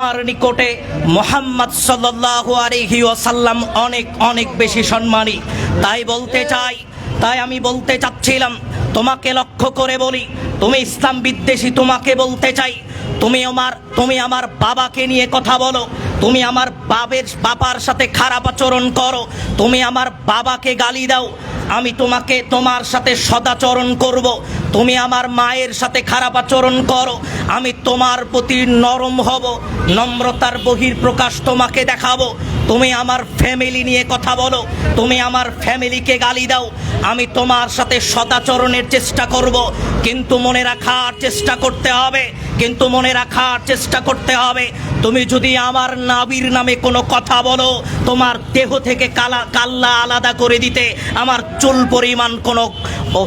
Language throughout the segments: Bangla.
আমার নিকটে মোহাম্মদ সাল্লাল্লাহু আলাইহি ওয়াসাল্লাম অনেক অনেক বেশি সম্মানী। তাই বলতে চাই, তাই আমি বলতে চাচ্ছিলাম, তোমাকে লক্ষ্য করে বলি, তুমি ইসলাম বিদ্বেষী, তোমাকে বলতে চাই, তুমি আমার তুমি আমার বাবাকে নিয়ে কথা বলো, তুমি আমার বাবের, বাবার সাথে খারাপ আচরণ করো, তুমি আমার বাবাকে গালি দাও আমি তোমাকে তোমার সাথে সদাচরণ করব। তুমি আমার মায়ের সাথে খারাপ আচরণ করো। আমি তোমার প্রতি নরম হব। নম্রতার বহির প্রকাশ তোমাকে দেখাবো। তুমি আমার ফ্যামিলি নিয়ে কথা বলো। তুমি আমার ফ্যামিলিকে গালি দাও। আমি তোমার সাথে সদাচরণের চেষ্টা করব। কিন্তু মনে রাখার চেষ্টা করতে হবে। কিন্তু মনে রাখার চেষ্টা করতে হবে। তুমি যদি আমার নাবির নামে কোনো কথা বলো, তোমার দেহ থেকে কালা কাল্লা আলাদা করে দিতে, আমার চুল পরিমাণ কোনো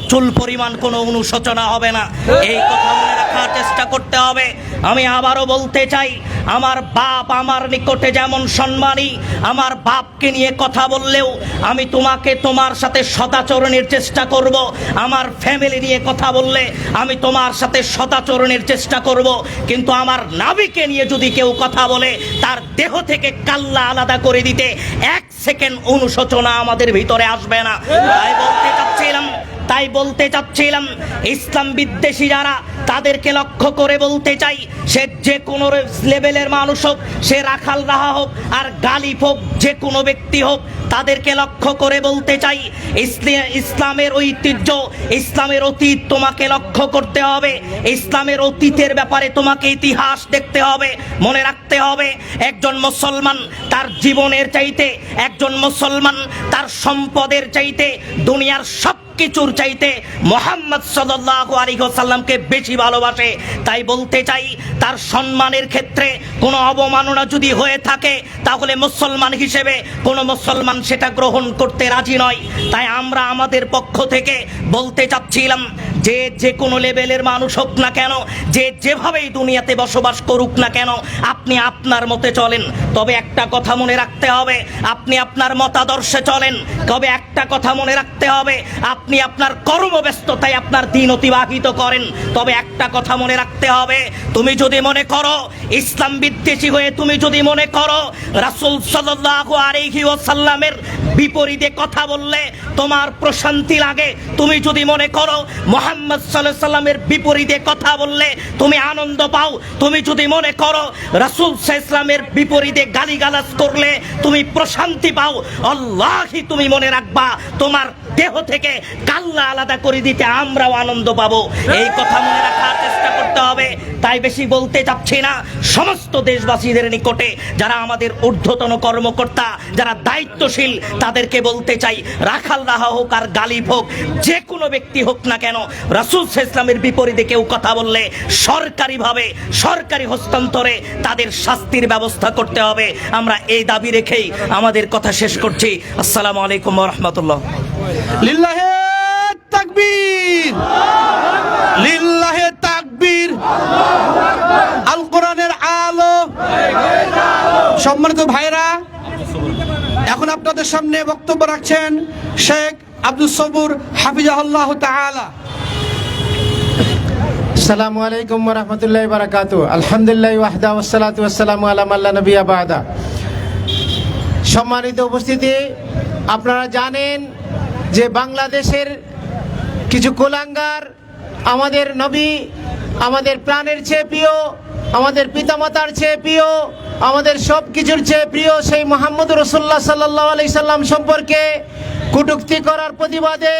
চুল পরিমাণ কোনো অনুশোচনা হবে না। এই কথা মনে রাখার চেষ্টা করতে হবে। আমি আবারও বলতে চাই, আমার বাপ আমার নিকটে যেমন সম্মানী, আমার বাপকে নিয়ে কথা বললেও আমি তোমাকে তোমার সাথে সদাচরণের চেষ্টা করব। আমার ফ্যামিলি নিয়ে কথা বললে আমি তোমার সাথে সদাচরণের চেষ্টা করব। কিন্তু আমার নাবিকে নিয়ে যদি কেউ কথা বলে, তার দেহ থেকে কাল্লা আলাদা করে দিতে এক সেকেন্ড অনুশোচনা আমাদের ভিতরে আসবে না। তাই বলতে চাচ্ছিলাম তাই বলতে চাচ্ছিলাম, ইসলাম বিদ্বেষী যারা, তাদেরকে লক্ষ্য করে বলতে চাই, সে যে কোনো লেভেলের মানুষ হোক, সে রাখাল রাহা হোক আর গালিব হোক, যে কোনো ব্যক্তি হোক, তাদেরকে লক্ষ্য করে বলতে চাই ইসলামের ঐতিহ্য, ইসলামের অতীত তোমাকে লক্ষ্য করতে হবে, ইসলামের অতীতের ব্যাপারে তোমাকে ইতিহাস দেখতে হবে, মনে রাখতে হবে, একজন মুসলমান তার জীবনের চাইতে, একজন মুসলমান তার সম্পদের চাইতে, দুনিয়ার সব কিছুর চাইতে মোহাম্মদ সদল্লাহ আলিহসাল্লামকে বেশি ভালোবাসে। তাই বলতে চাই, তার সম্মানের ক্ষেত্রে কোনো অবমাননা যদি হয়ে থাকে, তাহলে মুসলমান হিসেবে কোনো মুসলমান সেটা গ্রহণ করতে রাজি নয়। তাই আমরা আমাদের পক্ষ থেকে বলতে চাচ্ছিলাম যে যে কোনো লেভেলের মানুষ হোক না কেন, যে যেভাবেই দুনিয়াতে বসবাস করুক না কেন, আপনি আপনার মতে চলেন। তবে একটা কথা মনে রাখতে হবে, আপনি আপনার মতাদর্শে চলেন। তবে একটা কথা মনে রাখতে হবে, আপনি আপনার কর্মব্যস্ততায় আপনার দিন অতিবাহিত করেন। তবে একটা কথা মনে রাখতে হবে, তুমি যদি মনে করো, ইসলাম বিদ্বেষী হয়ে তুমি যদি মনে করো, রাসূল সাল্লাল্লাহু আলাইহি ওয়াসাল্লামের বিপরীতে কথা বললে তোমার প্রশান্তি লাগে। তুমি যদি মনে করো মোহাম্মদ সাল্লাহ সাল্লামের বিপরীতে কথা বললে তুমি আনন্দ পাও। তুমি যদি মনে করো রাসূল ইসলামের বিপরীতে গালিগালাজ করলে তুমি প্রশান্তি পাও আল্লাহই তুমি মনে রাখবা, তোমার দেহ থেকে কাল্লা আলাদা করে দিতে আমরাও আনন্দ পাবো। এই কথা মনে রাখার চেষ্টা করতে হবে, তাই বেশি বলতে চাচ্ছি না। সমস্ত দেশবাসীদের নিকটে যারা আমাদের ঊর্ধ্বতন কর্মকর্তা, যারা দায়িত্বশীল, তাদেরকে বলতে চাই, রাখাল রাহা হোক আর গালিব হোক, যে কোনো ব্যক্তি হোক না কেন রাসুল ইসলামের বিপরীতে কেউ কথা বললে সরকারিভাবে, সরকারি হস্তান্তরে তাদের শাস্তির ব্যবস্থা করতে হবে। আমরা এই দাবি রেখেই আমাদের কথা শেষ করছি। আসসালামু আলাইকুম রহমতুল্লাহ। লিল্লাহে তাকবীর। লিল্লাহে তাকবীর। আল কোরআনের আলো। সম্মানিত ভাইরা এখন আপনাদের সামনে বক্তব্য রাখছেন শেখ আব্দুল সবুর হাফিজাহুল্লাহ তাআলা। আসসালামু আলাইকুম রহমতুল্লাহ বারাকাতু আলহামদুলিল্লাহ ওয়াহদা ওয়াসসালাতু ওয়াসসালামু আলা মাল্লা নবী আবাদা সম্মানিত উপস্থিতি, আপনারা জানেন যে বাংলাদেশের কিছু কোলাঙ্গার আমাদের নবী, আমাদের প্রাণের চেয়ে প্রিয়, আমাদের পিতামাতার চেয়ে প্রিয়, আমাদের সব কিছুর চেয়ে প্রিয় সেই মোহাম্মদ রসুল্লাহ সাল্লাহ আলি সাল্লাম সম্পর্কে কটূক্তি করার প্রতিবাদে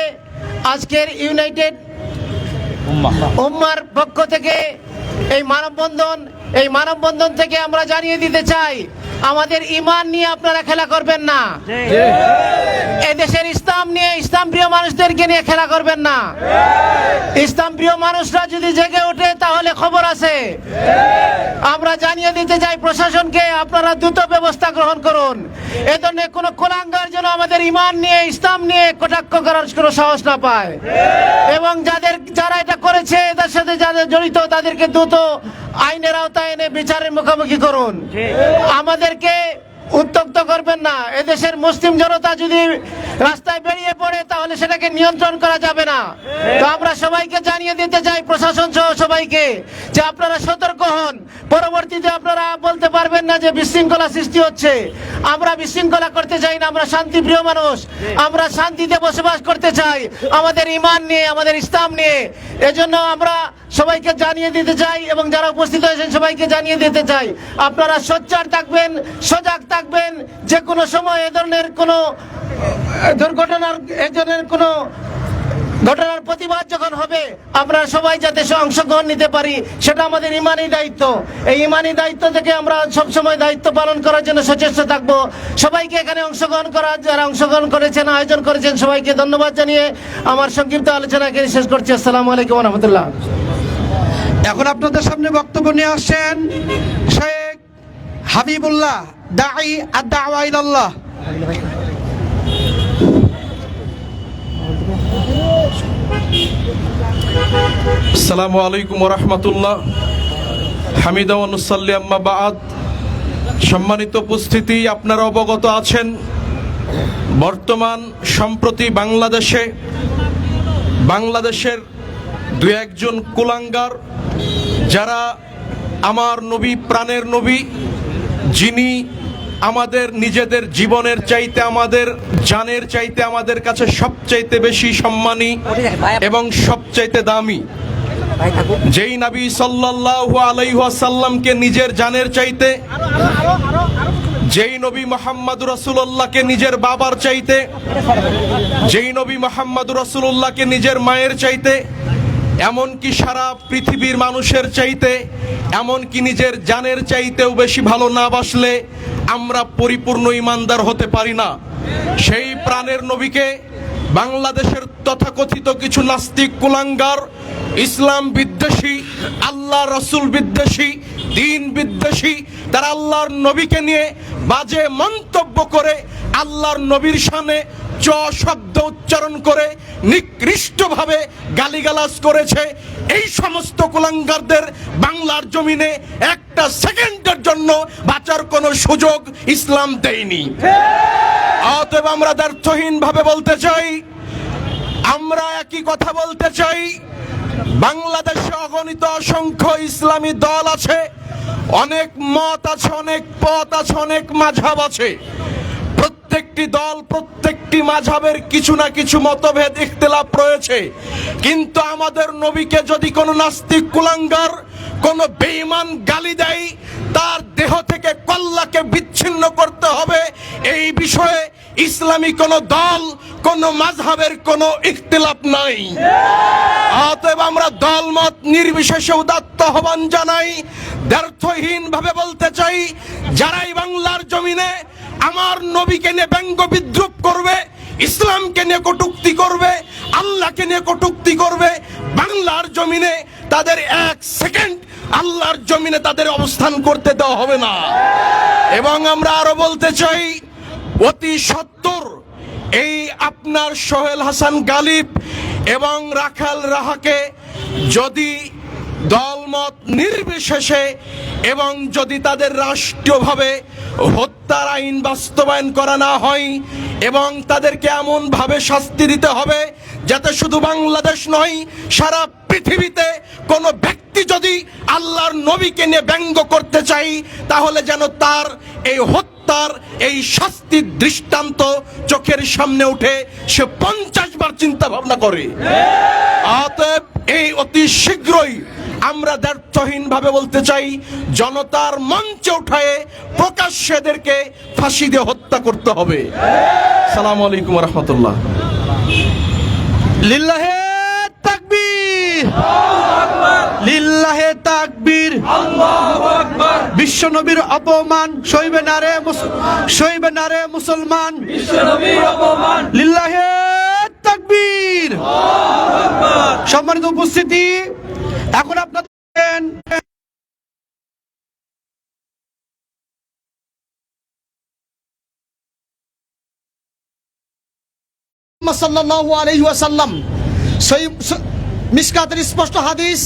আজকের ইউনাইটেড উম্মার পক্ষ থেকে এই মানববন্ধন এই মানববন্ধন থেকে আমরা জানিয়ে দিতে চাই আমাদের ইমান নিয়ে আপনারা খেলা করবেন না। এদেশের ইসলাম নিয়ে ইসলাম প্রিয় মানুষদেরকে নিয়ে খেলা করবেন না। ইসলাম প্রিয় মানুষরা যদি জেগে ওঠে তাহলে খবর আছে। আমরা জানিয়ে দিতে চাই প্রশাসনকে আপনারা দ্রুত ব্যবস্থা গ্রহণ করুন। এ ধরনের কোনো কোলাঙ্গার যেন আমাদের ইমান নিয়ে ইসলাম নিয়ে কটাক্ষ করার কোনো সাহস না পায়। এবং যাদের যারা এটা করেছে এদের সাথে যাদের জড়িত তাদেরকে দ্রুত আইনের আওতায় এনে বিচারের মুখোমুখি করুন। আমাদেরকে উত্তক্ত করবেন না। এদেশের মুসলিম জনতা যদি রাস্তায় বেরিয়ে পড়ে, তাহলে সেটাকে নিয়ন্ত্রণ করা যাবে না। তো আমরা সবাইকে জানিয়ে দিতে চাই, প্রশাসন সহ সবাইকে, যে আপনারা সতর্ক হন। পরবর্তীতে আপনারা বলতে পারবেন না যে বিশৃঙ্খলা সৃষ্টি হচ্ছে। আমরা বিশৃঙ্খলা করতে চাই না, আমরা শান্তিপ্রিয় মানুষ। আমরা শান্তিতে বসবাস করতে চাই। আমাদের ইমান নিয়ে, আমাদের ইসলাম নিয়ে। এজন্য আমরা সবাইকে জানিয়ে দিতে চাই এবং যারা উপস্থিত হয়েছেন সবাইকে জানিয়ে দিতে চাই। আপনারা সোচ্চার থাকবেন, সজাগ থাকবেন। যে কোনো সময় এ ধরনের কোনো দুর্ঘটনার, এ ধরনের কোনো ঘটনার প্রতিবাদ যখন হবে, আমরা সবাই যাতে অংশগ্রহণ নিতে পারি, সেটা আমাদের ইমানি দায়িত্ব। এই ইমানি দায়িত্ব থেকে আমরা সব সময় দায়িত্ব পালন করার জন্য সচেষ্ট থাকব। সবাইকে এখানে অংশগ্রহণ করার, যারা অংশগ্রহণ করেছেন, আয়োজন করেছেন, সবাইকে ধন্যবাদ জানিয়ে আমার সংক্ষিপ্ত আলোচনা এখানে শেষ করছি। আসসালামু আলাইকুম রহমতুল্লাহ এখন আপনাদের সামনে বক্তব্য নিয়ে আসছেন শেখ হাবিবুল্লাহ দাই আদাওয়াইল্লাহ আসসালামু আলাইকুম রহমতুল্লাহ। হামিদানুসাল্লি আম্মা বাদ। সম্মানিত উপস্থিতি, আপনারা অবগত আছেন, বর্তমান সম্প্রতি বাংলাদেশে, বাংলাদেশের দু একজন কুলাঙ্গার, যারা আমার নবী, প্রাণের নবী, যিনি আমাদের নিজেদের জীবনের চাইতে আমাদের, জানের চাইতে আমাদের কাছে সবচাইতে বেশি সম্মানী এবং সবচাইতে দামি। যেই নবী সাল্লাল্লাহু আলাইহি ওয়াসাল্লামকে নিজের জানের চাইতে, যেই নবী মোহাম্মদ রাসূলুল্লাহকে নিজের বাবার চাইতে, যেই নবী মোহাম্মদ রাসূলুল্লাহকে নিজের মায়ের চাইতে, এমনকি সারা পৃথিবীর মানুষের চাইতে, এমনকি নিজের জানের চাইতেও বেশি ভালো না বাসলে আমরা পরিপূর্ণ ইমানদার হতে পারি না। সেই প্রাণের নবীকে বাংলাদেশের তথাকথিত কিছু নাস্তিক কুলাঙ্গার, ইসলাম বিদ্বেষী, আল্লাহ রসুল বিদ্বেষী, দিন বিদ্বেষী, তারা আল্লাহর নবীকে নিয়ে বাজে মন্তব্য করে আল্লাহর নবীর সামনে চ শব্দ উচ্চারণ করে নিকৃষ্টভাবে গালিগালাজ করেছে। এই সমস্ত কুলাঙ্গারদের বাংলার জমিনে একটা সেকেন্ডের জন্য বাঁচার কোনো সুযোগ ইসলাম দেয়নি। অতএব আমরা ব্যর্থহীন ভাবে বলতে চাই, আমরা একই কথা বলতে চাই, বাংলাদেশে অগণিত অসংখ্য ইসলামী দল আছে, অনেক মত আছে, অনেক পথ আছে, অনেক মাঝাব আছে। প্রত্যেকটি দল, প্রত্যেকটি মাঝাবের কিছু না কিছু মতভেদ, ইখতিলাফ রয়েছে। কিন্তু আমাদের নবীকে যদি কোনো নাস্তিক কুলাঙ্গার, কোনো বেঈমান গালি দেয়, তার দেহ থেকে কল্লাকে বিচ্ছিন্ন করতে হবে। এই বিষয়ে ইসলামী কোনো দল, কোনো মাঝহাবের কোনো ইখতিলাফ নাই। অতএব আমরা দলমত নির্বিশেষে উদাত্ত আহ্বান জানাই ব্যর্থহীন ভাবে বলতে চাই, যারাই বাংলার জমিনে আমার নবীকে নিয়ে ব্যঙ্গ বিদ্রুপ করবে, ইসলামকে নিয়ে কটুক্তি করবে, আল্লাহকে নিয়ে কটুক্তি করবে, বাংলার জমিনে তাদের এক সেকেন্ড আল্লাহর জমিনে তাদের অবস্থান করতে দেওয়া হবে না। এবং আমরা আরও বলতে চাই, অতি সত্তর, এই আপনার সোহেল হাসান গালিব এবং রাখাল রাহাকে যদি দলমত নির্বিশেষে এবং যদি তাদের রাষ্ট্রীয়ভাবে হত্যার আইন বাস্তবায়ন করা না হয় এবং তাদেরকে এমনভাবে শাস্তি দিতে হবে যাতে শুধু বাংলাদেশ নয়, সারা পৃথিবীতে কোনো ব্যক্তি যদি আল্লাহর নবীকে নিয়ে ব্যঙ্গ করতে চাই, তাহলে যেন তার এই হত্যার এই শাস্তির দৃষ্টান্ত চোখের সামনে উঠে সে পঞ্চাশ বার চিন্তা ভাবনা করে। অতএব এই অতি শীঘ্রই আমরা ব্যর্থহীন ভাবে বলতে চাই, জনতার মঞ্চে উঠায়ে প্রকাশ্যে এদেরকে ফাঁসি দিয়ে হত্যা করতে হবে। সালাম আলাইকুম রহমতুল্লাহ। লিল্লাহে তাকবীর। লিল্লাহে তাকবীর। বিশ্ব নবীর অপমান সইবে না রে মুস- সইবে না মুসলমান। লিল্লাহে তাকবীর। সম্মানিত উপস্থিতি এখন আপনাদের সাল্লাল্লাহু আলাইহি ওয়াসাল্লাম সহি- স- মিসকাতের স্পষ্ট হাদিস,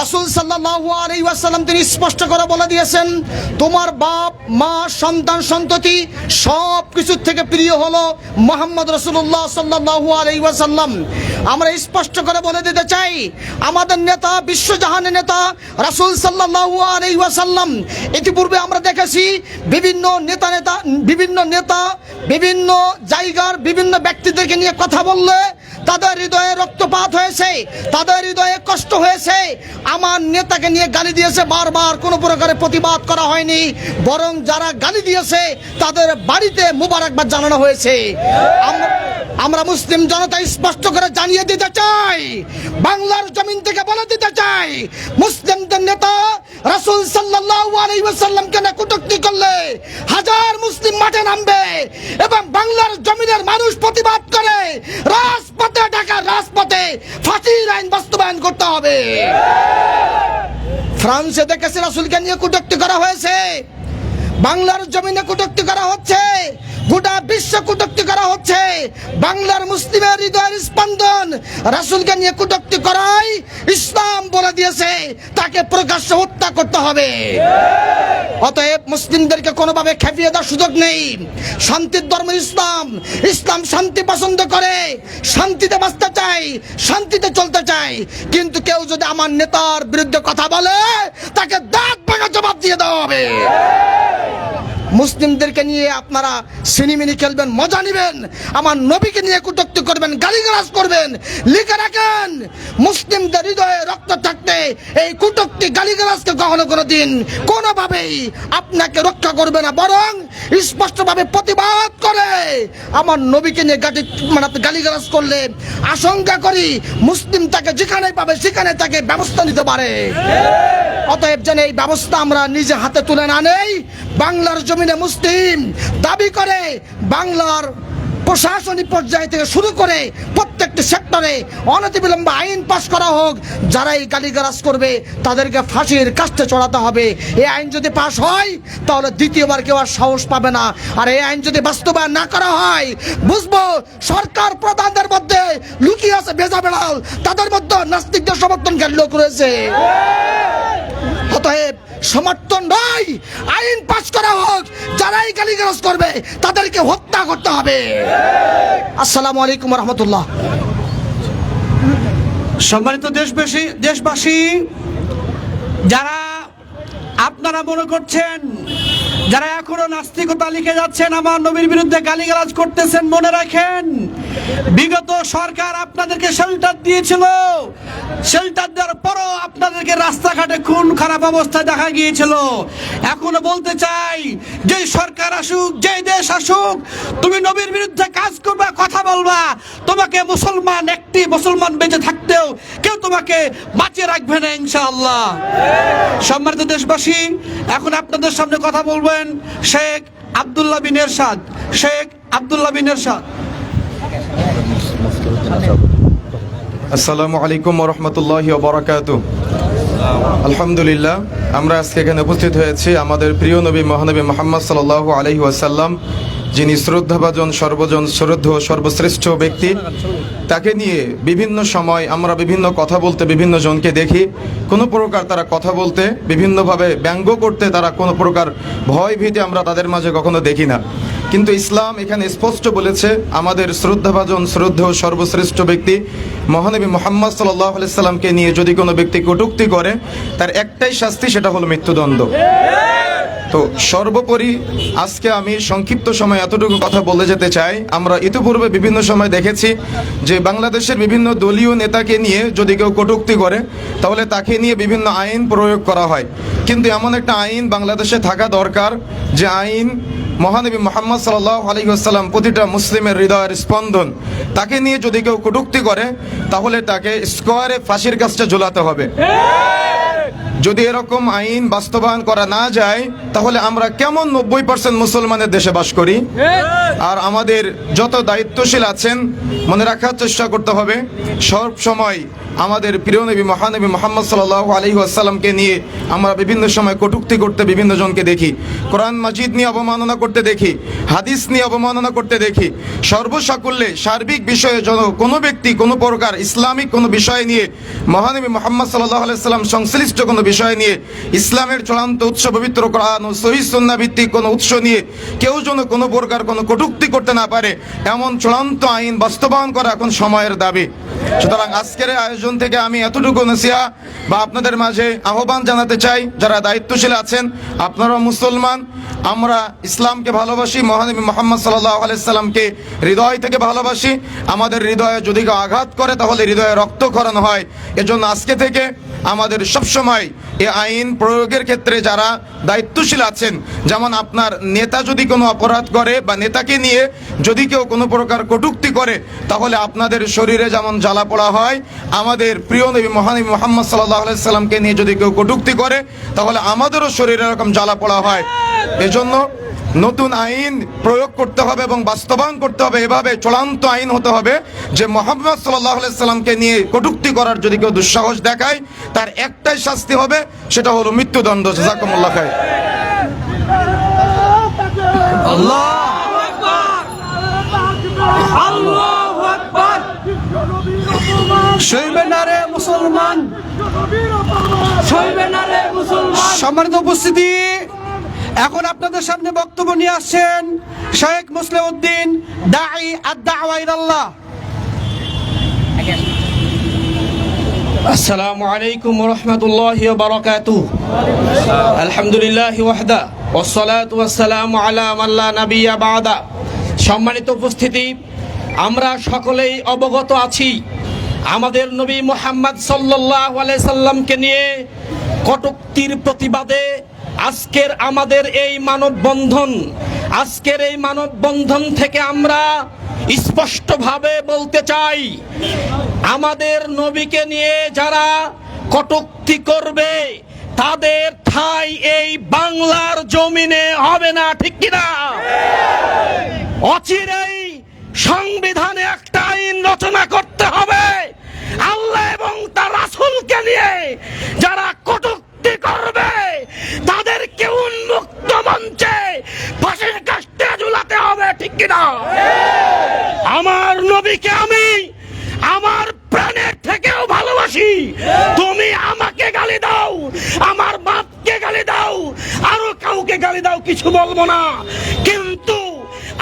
রাসূল সাল্লাল্লাহু আলাইহি ওয়াসাল্লাম তিনি স্পষ্ট করে বলে দিয়েছেন, তোমার বাপ, মা, সন্তান, সন্ততি সব কিছুর থেকে প্রিয় হলো মোহাম্মদ রসুল্লাহ সাল্লাল্লাহু আলাইহি ওয়াসাল্লাম। আমরা স্পষ্ট করে বলে দিতে চাই, আমাদের নেতা, বিশ্বজাহানের নেতা রাসূল সাল্লাল্লাহু আলাইহি ওয়াসাল্লাম, ইতিপূর্বে আমরা দেখেছি বিভিন্ন নেতা নেতা, বিভিন্ন নেতা, বিভিন্ন জায়গার বিভিন্ন ব্যক্তিদেরকে নিয়ে কথা বললে তাদের হৃদয়ে রক্তপাত হয়েছে, তাদের হৃদয়ে কষ্ট হয়েছে। আমার নেতাকে নিয়ে গালি দিয়েছে বারবার, কোনো প্রকারে প্রতিবাদ করা হয়নি। বরং যারা গালি দিয়েছে, তাদের বাড়িতে মুবারকবাদ জানানো হয়েছে। আমরা মুসলিম জনতা স্পষ্ট করে জানিয়ে দিতে চাই, বাংলার জমিন থেকে বলে দিতে চাই, মুসলিমদের নেতা রাসূল সাল্লাল্লাহু আলাইহি ওয়াসাল্লামকে না কটূক্তি করলে হাজার মুসলিম মাঠে নামবে এবং বাংলার জমিনের মানুষ প্রতিবাদ করে, রাজপথে ঢাকার রাজপথে ফাঁসির আইন বাস্তবায়ন করতে হবে। ফ্রান্সে দেখেছে রাসুলকে নিয়ে কটূক্তি করা হয়েছে। বাংলার জমিনে কটূক্তি করা হচ্ছে। গোটা বিশ্ব কটূক্তি করা হচ্ছে। বাংলার মুসলিমের হৃদয়ের স্পন্দন রাসূলকে নিয়ে কটূক্তি করাই ইসলাম বলে দিয়েছে। তাকে প্রকাশ্য হত্যা করতে হবে। অতএব মুসলিমদেরকে কোনোভাবে খেপিয়ে দেওয়ার সুযোগ নেই। শান্তির ধর্ম ইসলাম। ইসলাম শান্তি পছন্দ করে, শান্তিতে বাঁচতে চাই শান্তিতে চলতে চাই কিন্তু কেউ যদি আমার নেতার বিরুদ্ধে কথা বলে, তাকে দাঁত ভাঙা জবাব দিয়ে দেওয়া হবে। মুসলিমদেরকে নিয়ে আপনারা সিনিমিনি খেলবেন, মজা নেবেন। আমার নবীকে নিয়ে কটূক্তি করবেন, গালিগালাজ করবেন, লিখে রাখেন। মুসলিমদের হৃদয়ে রক্ত থাকতে এই কটূক্তি গালিগালাজকে কখনো কোনো দিন কোনোভাবেই আপনাকে রক্ষা করবে না, বরং স্পষ্টভাবে প্রতিবাদ করে। আমার নবীকে নিয়ে গাটি মানে গালিগালাজ করলে আশঙ্কা করি মুসলিম তাকে যেখানে পাবে, সেখানে তাকে ব্যবস্থা নিতে পারে। অতএব যেন এই ব্যবস্থা আমরা নিজে হাতে তুলে না নেই। বাংলার জমিনে মুসলিম দাবি করে বাংলার প্রশাসনিক পর্যায় থেকে শুরু করে প্রত্যেকটি সেক্টরে অনতিবিলম্বে আইন পাশ করা হোক যারা এই করবে, তাদেরকে ফাঁসির কাস্তে চড়াতে হবে। এই আইন যদি পাশ হয়, তাহলে দ্বিতীয়বার কেউ আর সাহস পাবে না। আর এই আইন যদি বাস্তবায়ন না করা হয়, বুঝব সরকার প্রধানদের মধ্যে লুকিয়ে আছে ভেজা বেড়াল। তাদের মধ্যে নাস্তিকদের সমর্থনকারী লোক রয়েছে। অতএব সমর্থন নয় আইন পাস করা হোক, যারাই গালিগালাজ করবে, তাদেরকে হত্যা করতে হবে। আসসালামু আলাইকুম রহমতুল্লাহ। সম্মানিত দেশবাসী দেশবাসী, যারা আপনারা মনে করছেন, যারা এখনও নাস্তিকতা লিখে যাচ্ছেন, আমার নবীর বিরুদ্ধে গালিগালাজ করতেছেন, মনে রাখেন বিগত সরকার আপনাদেরকে শেল্টার দিয়েছিল। শেল্টার দেওয়ার পরও আপনাদেরকে রাস্তাঘাটে খুন খারাপ অবস্থায় দেখা গিয়েছিল। এখনও বলতে চাই যে সরকার আসুক যে দেশ আসুক, তুমি নবীর বিরুদ্ধে কাজ করবা, কথা বলবা। তোমাকে মুসলমান, একটি মুসলমান বেঁচে থাকতেও কেউ তোমাকে বাঁচিয়ে রাখবে না, ইনশাআল্লাহ। সম্মানিত দেশবাসী, এখন আপনাদের সামনে কথা বলবেন শেখ আব্দুল্লাহ বিন এরশাদ। শেখ আব্দুল্লাহ বিন এরশাদ। আসসালামু আলাইকুম রহমতুল্লাহ বরাকাতু। আলহামদুলিল্লাহ, আমরা আজকে এখানে উপস্থিত হয়েছি আমাদের প্রিয় নবী মহানবী মোহাম্মদ সাল আলহি ওয়াসাল্লাম, যিনি শ্রদ্ধাভাজন, সর্বজন শ্রদ্ধ সর্বশ্রেষ্ঠ ব্যক্তি। তাকে নিয়ে বিভিন্ন সময় আমরা বিভিন্ন কথা বলতে বিভিন্ন জনকে দেখি। কোনো প্রকার তারা কথা বলতে, বিভিন্নভাবে ব্যঙ্গ করতে তারা কোনো প্রকার ভয় ভীতি আমরা তাদের মাঝে কখনো দেখি না। কিন্তু ইসলাম এখানে স্পষ্ট বলেছে, আমাদের শ্রদ্ধাভাজন শ্রদ্ধ সর্বশ্রেষ্ঠ ব্যক্তি মহানবী মোহাম্মদ সাল্লাহ সাল্লামকে নিয়ে যদি কোনো ব্যক্তি কটুক্তি করে, তার একটাই শাস্তি সেটা হলো মৃত্যুদণ্ড। তো সর্বোপরি আজকে আমি সংক্ষিপ্ত সময় এতটুকু কথা বলে যেতে চাই। আমরা ইতিপূর্বে বিভিন্ন সময় দেখেছি যে বাংলাদেশের বিভিন্ন দলীয় নেতাকে নিয়ে যদি কেউ কটূক্তি করে, তাহলে তাকে নিয়ে বিভিন্ন আইন প্রয়োগ করা হয়। কিন্তু এমন একটা আইন বাংলাদেশে থাকা দরকার যে আইন মহানবী মোহাম্মদ সাল্লাহ আলহিহাস্লাম প্রতিটা মুসলিমের হৃদয়ের স্পন্দন। তাকে নিয়ে যদি কেউ কটূক্তি করে, তাহলে তাকে স্কোয়ারে ফাঁসির কাজটা ঝোলাতে হবে। যদি এরকম আইন বাস্তবায়ন করা না যায় তাহলে আমরা কেমন নব্বই পার্সেন্ট মুসলমানের দেশে বাস করি? আর আমাদের যত দায়িত্বশীল আছেন মনে রাখার চেষ্টা করতে হবে সব সময় আমাদের প্রিয় নবী মহানবী মোহাম্মদ সাল্লাহ আলহি আসাল্লামকে নিয়ে আমরা বিভিন্ন সময় কটুক্তি করতে বিভিন্ন জনকে দেখি। কোরআন মাজিদ নিয়ে অবমাননা করতে দেখি, হাদিস নিয়ে অবমাননা করতে দেখি। সর্বসাকুল্যে সার্বিক বিষয়ে যেন কোনো ব্যক্তি কোনো প্রকার ইসলামিক কোনো বিষয় নিয়ে মহানবী মোহাম্মদ সাল্লাহ আলাইসাল্লাম সংশ্লিষ্ট কোনো বিষয় নিয়ে, ইসলামের চূড়ান্ত উৎস পবিত্র কোরআন ও সহি সন্না ভিত্তিক কোনো উৎস নিয়ে কেউ যেন কোনো প্রকার কোনো কটুক্তি করতে না পারে, এমন চূড়ান্ত আইন বাস্তবায়ন করা এখন সময়ের দাবি। সুতরাং আজকের এই আয়োজন থেকে আমি এতটুকু নসিহা বা আপনাদের মাঝে আহ্বান জানাতে চাই, যারা দায়িত্বশীল আছেন আপনারা মুসলমান আমরা ইসলামকে ভালোবাসি, মহানবী মোহাম্মদ সাল্লাহ আলাইসাল্লামকে হৃদয় থেকে ভালোবাসি। আমাদের হৃদয়ে যদি কেউ আঘাত করে, তাহলে হৃদয়ে রক্তক্ষরণ হয়। এজন্য আজকে থেকে আমাদের সবসময় এ আইন প্রয়োগের ক্ষেত্রে যারা দায়িত্বশীল আছেন, যেমন আপনার নেতা যদি কোনো অপরাধ করে বা নেতাকে নিয়ে যদি কেউ কোনো প্রকার কটূক্তি করে, তাহলে আপনাদের শরীরে যেমন জ্বালা পোড়া হয়, আমাদের প্রিয় নবী মহানবী মোহাম্মদ সাল্লাহ আলাইসাল্লামকে নিয়ে যদি কেউ কটূক্তি করে, তাহলে আমাদেরও শরীরে এরকম জ্বালা পোড়া হয়। এজন্য নতুন আইন প্রয়োগ করতে হবে এবং বাস্তবায়ন করতে হবে। এভাবে চূড়ান্ত আইন হতে হবে যে মোহাম্মদ সাল্লাহ সাল্লামকে নিয়ে কটূক্তি করার যদি কেউ দুঃসাহস দেখায় তার একটাই শাস্তি হবে সেটা হলো মৃত্যুদণ্ড। খায় না রে মুসলমান। সম্মানিত উপস্থিতি এখন আপনাদের সামনে বক্তব্য নিয়ে আসছেন শেখ মুসলিম উদ্দিন দাই আল্লাহ আসসালামু আলাইকুম রহমতুল্লাহ বারকাতু আলহামদুলিল্লাহ ওয়াহদা ওয়াসসালাতু ওয়াসসালামু আলা মাল্লা নাবিয়া বাদা। সম্মানিত উপস্থিতি, আমরা সকলেই অবগত আছি আমাদের নবী মোহাম্মদ সাল্লাল্লাহু আলাইহি সাল্লামকে নিয়ে কটুক্তির প্রতিবাদে আজকের আমাদের এই মানববন্ধন, আজকের এই মানববন্ধন থেকে আমরা স্পষ্টভাবে বলতে চাই, আমাদের নবীকে নিয়ে যারা কটুক্তি করবে, তাদের ঠাই এই বাংলার জমিনে হবে না, ঠিক কিনা? অচিরেই সংবিধানে একটা আইন রচনা করতে হবে। আল্লাহ এবং তার রাসূলকে নিয়ে যারা কটূক্তি করবে। তাদেরকে উন্মুক্ত মঞ্চে ফাঁসির কাস্তে ঝুলাতে হবে, ঠিক কিনা আমার নবীকে আমি আমার প্রাণের থেকেও ভালোবাসি। তুমি আমাকে গালি দাও, আমার বাপকে গালি দাও, আরও কাউকে গালি দাও, কিছু বলব না। কিন্তু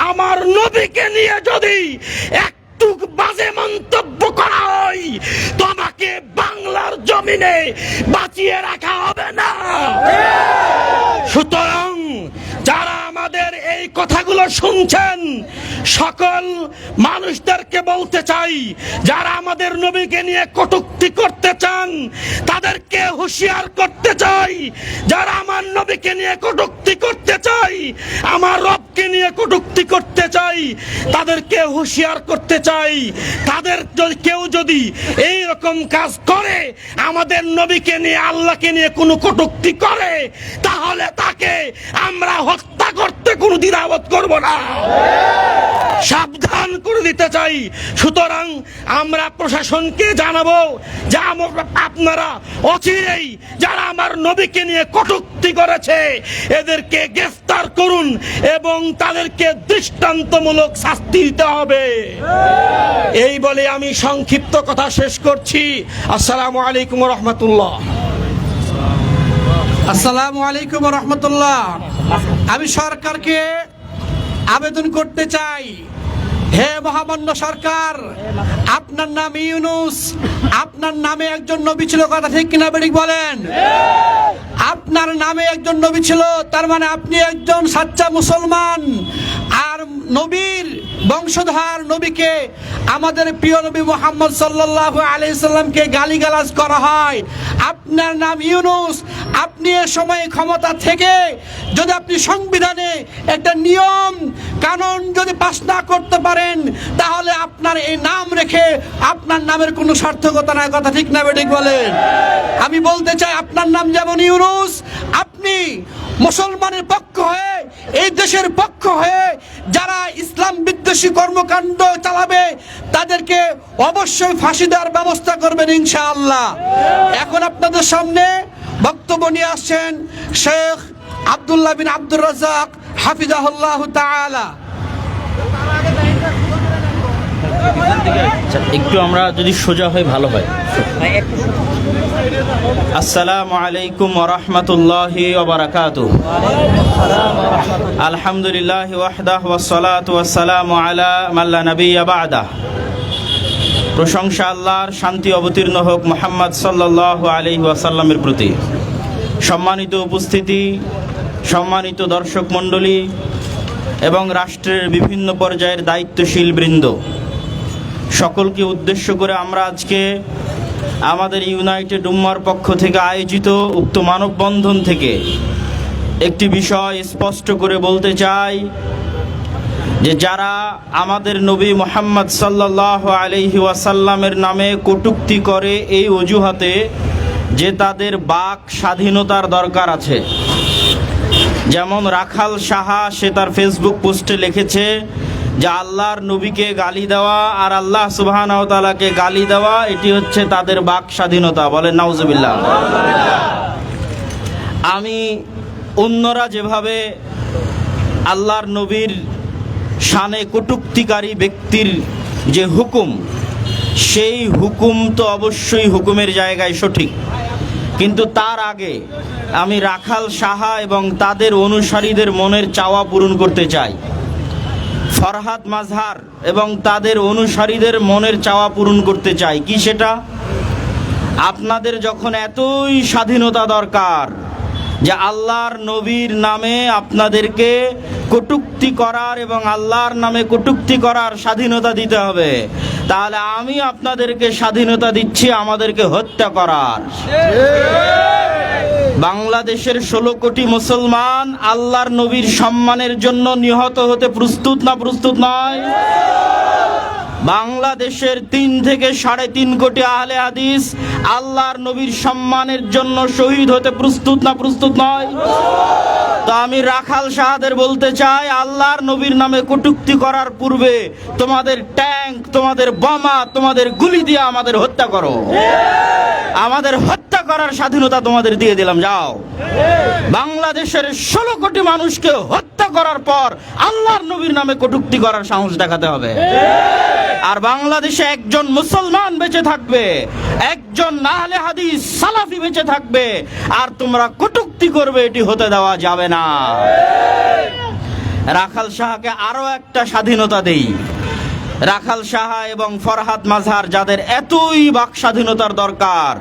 আমার নবীকে নিয়ে যদি একটু বাজে মন্তব্য করা হয় তোমাকে বাংলার জমিনে বাঁচিয়ে রাখা হবে না। সুতরাং যারা আমাদের এই কথাগুলো শুনছেন। সকল মানুষদেরকে বলতে চাই, যারা আমাদের নবীকে নিয়ে কটুক্তি করতে চান, তাদেরকে হুঁশিয়ার করতে চাই। যারা আমার নবীকে নিয়ে কটুক্তি করতে চাই, আমার রবকে নিয়ে কটুক্তি করতে চাই, তাদেরকে হুঁশিয়ার করতে চাই। তাদের কেউ যদি এই রকম কাজ করে, আমাদের নবীকে নিয়ে, আল্লাহকে নিয়ে কোনো কটুক্তি করে, তাহলে তাকে আমরা হত্যা করতে কোনো দ্বিধাবোধ করব না। সাবধান করে দিতে চাই। সুতরাং আমরা প্রশাসনকে জানাব যে আমরা- আপনারা অচিরেই যারা আমার নবীকে নিয়ে কটুক্তি করেছে, এদেরকে গ্রেফতার করুন এবং তাদেরকে দৃষ্টান্তমূলক শাস্তি দিতে হবে। এই বলে আমি সংক্ষিপ্ত কথা শেষ করছি। আসসালামু আলাইকুম রহমতুল্লাহ। আসসালামু আলাইকুম রহমতুল্লাহ। আমি সরকারকে আবেদন করতে চাই। হে মহামান্য সরকার, আপনার নাম ইউনুস, আপনার নামে একজন নবী ছিল, কথা ঠিক কিনা বেডিক বলেন? আপনার নামে একজন নবী ছিল, তার মানে আপনি একজন সাচ্চা মুসলমান। আর নবীর বংশধর নবীকে, আমাদের প্রিয় নবী মোহাম্মদ সাল্লাল্লাহু আলাইহি সাল্লামকে গালিগালাজ করা হয়। আপনার নাম ইউনুস, আপনি এ সময় ক্ষমতা থেকে যদি আপনি সংবিধানে একটা নিয়ম, কানুন যদি পাশ না করতে পারেন, তাহলে আপনার এই নাম রেখে আপনার নামের কোনো সার্থকতা নাই। কথা ঠিক না বেঠিক বলেন? আমি বলতে চাই, আপনার নাম যেমন ইউনুস, আপনি মুসলমানের পক্ষ হয়ে, এই দেশের পক্ষ হয়ে যারা ইসলাম বিদ্বেষী কর্মকাণ্ড চালাবে, তাদেরকে অবশ্যই ফাঁসি দেওয়ার ব্যবস্থা করবেন ইনশাআল্লাহ। এখন আপনাদের সামনে বক্তব্য নিয়ে আসছেন শেখ আবদুল্লাহ বিন আব্দুর রাজাক হাফিজাহুল্লাহ তাআলা। আচ্ছা, একটু আমরা যদি সোজা হয় ভালো হয়। আসসালামু আলাইকুম ওরহমতুল্লাহি ওবরাকাতু আলহামদুলিল্লাহ ওয়াহদাহ ওয়াসসালাতু ওয়াসসালামু আলা মাল্লা নাবিয়্যা বা'দা। প্রশংসা আল্লাহর শান্তি অবতীর্ণ হোক মোহাম্মদ সাল্লাল্লাহু আলাইহি ওয়াসাল্লামের প্রতি। সম্মানিত উপস্থিতি সম্মানিত দর্শক মণ্ডলী এবং রাষ্ট্রের বিভিন্ন পর্যায়ের দায়িত্বশীল বৃন্দ। সকলকে উদ্দেশ্য করে আমরা আজকে আমাদের ইউনাইটেড উম্মার পক্ষ থেকে আয়োজিত উক্ত মানববন্ধন থেকে একটি বিষয় স্পষ্ট করে বলতে চাই যে যারা আমাদের নবী মোহাম্মদ সাল্লাহ আলহি ওয়াসাল্লামের নামে কটুক্তি করে এই অজুহাতে যে তাদের বাক স্বাধীনতার দরকার আছে। যেমন রাখাল সাহা সে তার ফেসবুক পোস্টে লিখেছে যে আল্লাহর নবীকে গালি দেওয়া আর আল্লাহ সুবহান তালাকে গালি দেওয়া, এটি হচ্ছে তাদের বাক স্বাধীনতা। বলেন, নাউজুবিল্লাহ। আমি অন্যরা যেভাবে আল্লাহর নবীর শানে কটুক্তিকারী ব্যক্তির যে হুকুম, সেই হুকুম তো অবশ্যই হুকুমের জায়গায় সঠিক। কিন্তু তার আগে আমি রাখাল সাহা এবং তাদের অনুসারীদের মনের চাওয়া পূরণ করতে চাই। ফরহাদ মাজহার এবং তাদের অনুসারীদের মনের চাওয়া পূরণ করতে চাই। কি সেটা? আপনাদের যখন এতই স্বাধীনতা দরকার যে আল্লাহর নবীর নামে আপনাদেরকে কটুক্তি করার এবং আল্লাহর নামে কটুক্তি করার স্বাধীনতা দিতে হবে, তাহলে আমি আপনাদেরকে স্বাধীনতা দিচ্ছি আমাদেরকে হত্যা করার। বাংলাদেশের ষোলো কোটি মুসলমান আল্লাহর নবীর সম্মানের জন্য নিহত হতে প্রস্তুত না প্রস্তুত নয়? বাংলাদেশের তিন থেকে সাড়ে তিন কোটি আহলে হাদিস আল্লাহর নবীর সম্মানের জন্য শহীদ হতে প্রস্তুত না প্রস্তুত নয়? তো আমি রাখাল সাহাদের বলতে চাই, আল্লাহর নবীর নামে কটুক্তি করার পূর্বে তোমাদের ট্যাঙ্ক, তোমাদের বোমা, তোমাদের গুলি দিয়ে আমাদের হত্যা করো। আমাদের হত্যা করার স্বাধীনতা তোমাদের দিয়ে দিলাম, যাও। বাংলাদেশের ষোলো কোটি মানুষকে হত্যা করার পর আল্লাহর নবীর নামে কটুক্তি করার সাহস দেখাতে হবে। আর বাংলাদেশে একজন মুসলমান বেঁচে থাকবে, একজন নাহলে হাদিস সালাফি বেঁচে থাকবে, আর তোমরা কটুক্তি করবে, এটি হতে দেওয়া যাবে না। রাখাল শাহকে আরও একটা স্বাধীনতা দেই। রাখাল সাহা এবং ফরহাদ মাঝহার যাদের এতই বাক স্বাধীনতার দরকার,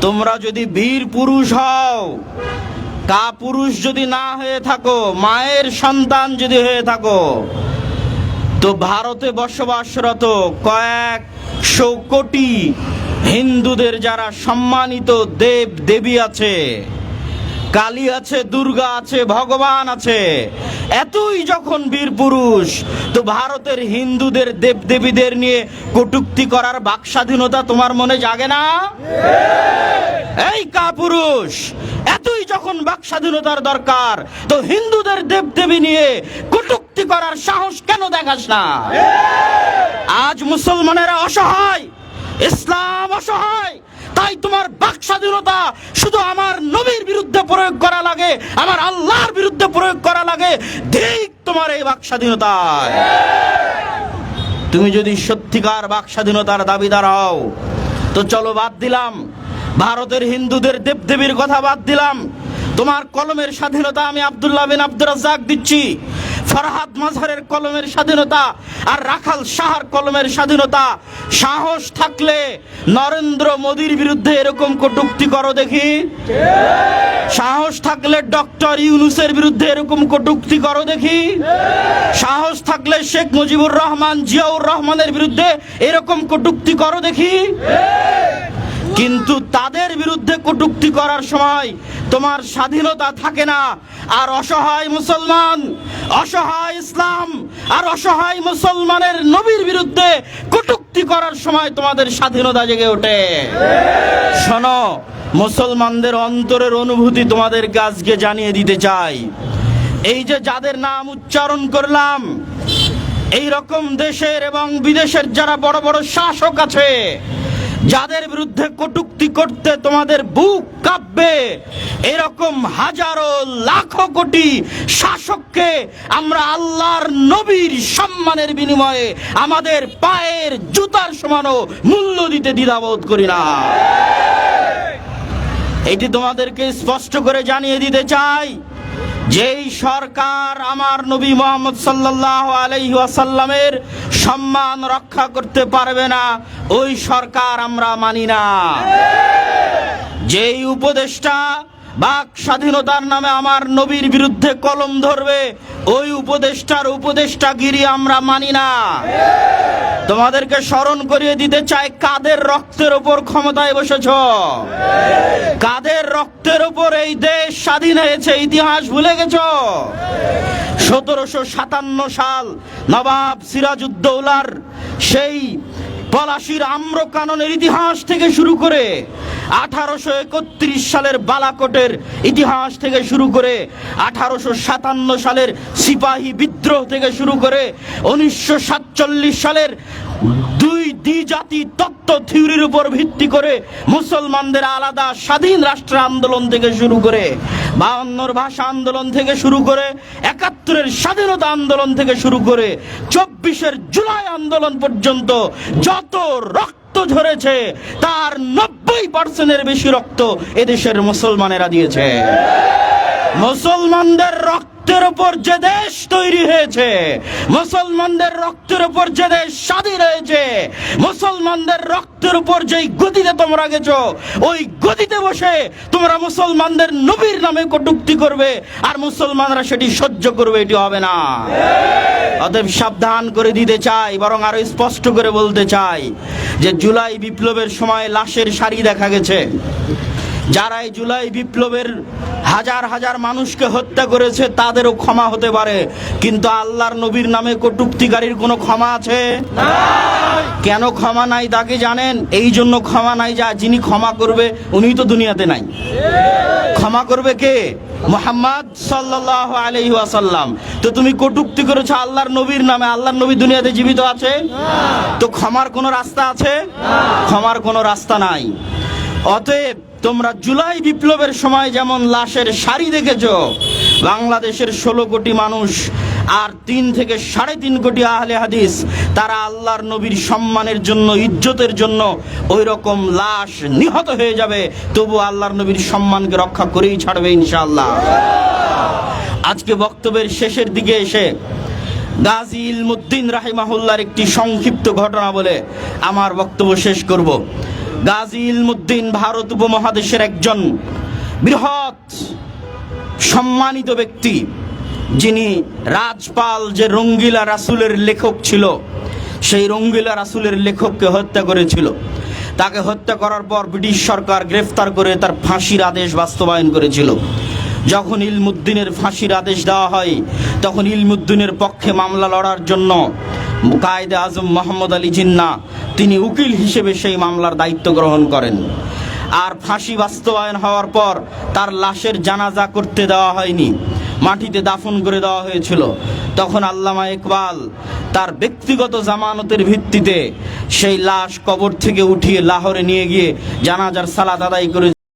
তোমরা যদি বীর পুরুষ হও, কা পুরুষ যদি না হয়ে থাকো, মায়ের সন্তান যদি হয়ে থাকো তো ভারতে বসবাসরত কয়েকশো কোটি হিন্দুদের যারা সম্মানিত দেব দেবী আছে, কালী আছে, দুর্গা আছে, ভগবান আছে, এতই যখন বীর পুরুষ, তো ভারতের হিন্দুদের দেব দেবীদের নিয়ে কটুক্তি করার বাক স্বাধীনতা তোমার মনে জাগে না? এই কাপুরুষ, এতই যখন বাক স্বাধীনতার দরকার, তো হিন্দুদের দেব দেবী নিয়ে কটুক্তি করার সাহস কেন দেখাস না? আজ মুসলমানেরা অসহায়, ইসলাম অসহায়, তাই তোমার বাক স্বাধীনতা শুধু আমার নবীর বিরুদ্ধে প্রয়োগ করা লাগে, আমার আল্লাহর বিরুদ্ধে প্রয়োগ করা লাগে, ঠিক তোমার এই বাক স্বাধীনতায় তুমি যদি সত্যিকার বাক স্বাধীনতার দাবিদার হও, তো চলো বাদ দিলাম। ভারতের হিন্দুদের দেবদেবীর কথা বাদ দিলাম। তোমার কলমের স্বাধীনতা আমি আবদুল্লাহ বিন আব্দুর রাজ্জাক দিচ্ছি। ফরহাদ মাজহারের কলমের স্বাধীনতা আর রাখাল শাহর কলমের স্বাধীনতা। সাহস থাকলে নরেন্দ্র মোদীর বিরুদ্ধে এরকম কটুক্তি করো দেখি। সাহস থাকলে ডক্টর ইউনুসের বিরুদ্ধে এরকম কটুক্তি করো দেখি। সাহস থাকলে শেখ মুজিবুর রহমান, জিয়াউর রহমানের বিরুদ্ধে এরকম কটুক্তি করো দেখি। কিন্তু তাদের বিরুদ্ধে কটুক্তি করার সময় তোমার স্বাধীনতা থাকে না। আর অসহায় মুসলমান, অসহায় ইসলাম আর অসহায় মুসলমানের নবীর বিরুদ্ধে কটুক্তি করার সময় তোমাদের স্বাধীনতা জেগে ওঠে। শোনো, মুসলমানদের অন্তরের অনুভূতি তোমাদের আজকে জানিয়ে দিতে চাই। এই যে যাদের নাম উচ্চারণ করলাম, এই রকম দেশের এবং বিদেশের যারা বড় বড় শাসক আছে যাদের বিরুদ্ধে কটুক্তি করতে তোমাদের বুক কাঁপবে, এরকম হাজারো লাখো কোটি শাসককে আমরা আল্লাহর নবীর সম্মানের বিনিময়ে আমাদের পায়ের জুতার সমানও মূল্য দিতে দ্বিধাবোধ করি না। এটি তোমাদেরকে স্পষ্ট করে জানিয়ে দিতে চাই যেই সরকার আমার নবী মোহাম্মদ সাল্লাহ আলহি আসাল্লামের সম্মান রক্ষা করতে পারবে না, ওই সরকার আমরা মানি না। যেই উপদেষ্টা বাক স্বাধীনতার নামে আমার নবীর বিরুদ্ধে কলম ধরবে। ওই উপদেষ্টার উপদেষ্টাগিরি আমরা মানি না। তোমাদেরকে স্মরণ করিয়ে দিতে চাই, কাদের রক্তের ওপর ক্ষমতায় বসেছ? কাদের রক্তের ওপর এই দেশ স্বাধীন হয়েছে, ইতিহাস ভুলে গেছ? সতেরোশো সাতান্ন সাল নবাব সিরাজউদ্দৌলার সেই পলাশির আম্রকাননের ইতিহাস থেকে শুরু করে আঠারোশো একত্রিশ সালের বালাকোটের ইতিহাস থেকে শুরু করে আঠারোশো সাতান্ন সালের সিপাহী বিদ্রোহ থেকে শুরু করে উনিশশো সাতচল্লিশ সালের দুই দ্বিজাতি তত্ত্ব থিওরির উপর ভিত্তি করে মুসলমানদের আলাদা স্বাধীন রাষ্ট্র আন্দোলন থেকে শুরু করে বায়ান্নর ভাষা আন্দোলন থেকে শুরু করে একাত্তরের স্বাধীনতা আন্দোলন থেকে শুরু করে চব্বিশের জুলাই আন্দোলন পর্যন্ত যত রক্ত ঝরেছে, তার নব্বই পার্সেন্টের বেশি রক্ত এদেশের মুসলমানেরা দিয়েছে। মুসলমানদের রক্তের উপর যে দেশ তৈরি হয়েছে, মুসলমানদের রক্তের উপর যে দেশ স্বাধীন হয়েছে, মুসলমানদের রক্তের উপর যেই গতিতে তোমরা গেছো, ওই গতিতে বসে তোমরা মুসলমানদের নবীর নামে কটুক্তি করবে, আর মুসলমানরা সেটি সহ্য করবে, এটি হবে না। অতএব সাবধান করে দিতে চাই, বরং আরও স্পষ্ট করে বলতে চাই যে জুলাই বিপ্লবের সময় লাশের সারি দেখা গেছে। যারা এই জুলাই বিপ্লবের হাজার হাজার মানুষকে হত্যা করেছে, তাদেরও ক্ষমা হতে পারে। কিন্তু আল্লাহর নবীর নামে কটুক্তিকারীর কোনো ক্ষমা আছে? কেন ক্ষমা নাই তাকে জানেন? এই জন্য ক্ষমা নাই যা যিনি ক্ষমা করবে উনি তো দুনিয়াতে নাই। ক্ষমা করবে কে? মোহাম্মদ সাল্লাহ আলাইহি ওয়াসাল্লাম। তো তুমি কটুক্তি করেছ আল্লাহর নবীর নামে, আল্লাহর নবী দুনিয়াতে জীবিত আছে? তো ক্ষমার কোনো রাস্তা আছে? ক্ষমার কোনো রাস্তা নাই। অতএব তোমরা জুলাই বিপ্লবের সময় যেমন লাশের সারি দেখেছ, বাংলাদেশের ষোলো কোটি মানুষ আর তিন থেকে সাড়ে তিন কোটি আহলে হাদিস, তারা আল্লাহর নবীর সম্মানের জন্য, ইজ্জতের জন্য ওই রকম লাশ নিহত হয়ে যাবে। তবু আল্লাহর নবীর সম্মানকে রক্ষা করেই ছাড়বে ইনশাআল্লাহ। আজকে বক্তব্যের শেষের দিকে এসে গাজী ইলমুদ্দিন রাহিমাহুল্লার একটি সংক্ষিপ্ত ঘটনা বলে আমার বক্তব্য শেষ করব। গাজী ইলমুদ্দিন ভারত উপমহাদেশের একজন বৃহৎ সম্মানিত ব্যক্তি, যিনি রাজপাল যে রঙ্গিলা রাসুলের লেখক ছিল, সেই রঙ্গিলা রাসুলের লেখককে হত্যা করেছিল। তাকে হত্যা করার পর ব্রিটিশ সরকার গ্রেফতার করে তার ফাঁসির আদেশ বাস্তবায়ন করেছিল। যখন ইলমুদ্দিনের ফাঁসির আদেশ দেওয়া হয়, তখন ইলমুদ্দিনের পক্ষে মামলা লড়ার জন্য কায়দে আজম মোহাম্মদ আলী জিন্না, তিনি উকিল হিসেবে সেই মামলার দায়িত্ব গ্রহণ করেন। আর ফাঁসি বাস্তবায়ন হওয়ার পর তার লাশের জানাজা করতে দেওয়া হয়নি, মাটিতে দাফন করে দেওয়া হয়েছিল। তখন আল্লামা ইকবাল তার ব্যক্তিগত জামানতের ভিত্তিতে সেই লাশ কবর থেকে উঠিয়ে লাহোরে নিয়ে গিয়ে জানাজার সালাত আদায় করে